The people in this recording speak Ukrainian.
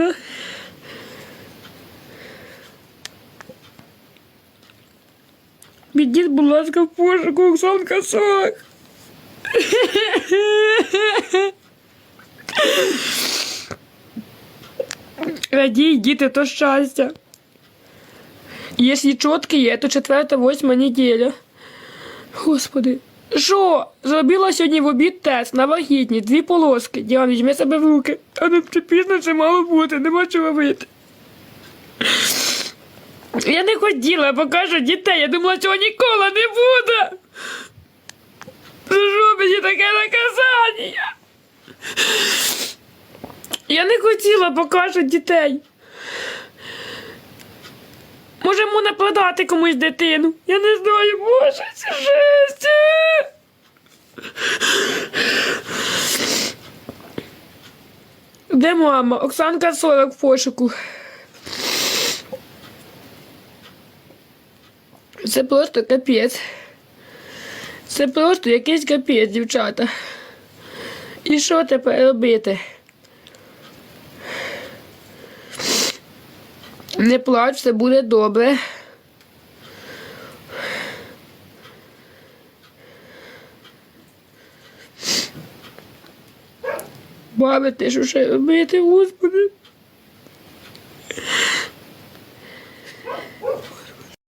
Ладно. Підіть, будь ласка, в пошуку Оксанка Сок. Радій, діти, то щастя. Якщо чіткі є, то четверта, восьма неділя. Господи. Що? Зробила сьогодні в обід тест на вагітність, дві полоски. Діана, візьми себе в руки. А не чи пізно це мало бути, нема чого вийти. Я не хотіла, покажу дітей. Я думала, цього ніколи не буде. За що мені таке наказання? Я не хотіла покажу дітей. Можемо не продати комусь дитину. Я не знаю, боже, це жесть. Де мама? Оксанка 40 в пошуку. Це просто капець. Це просто якийсь капець, дівчата. І що тепер робити? Не плач, все буде добре. Баби, ти що ще робити, господи?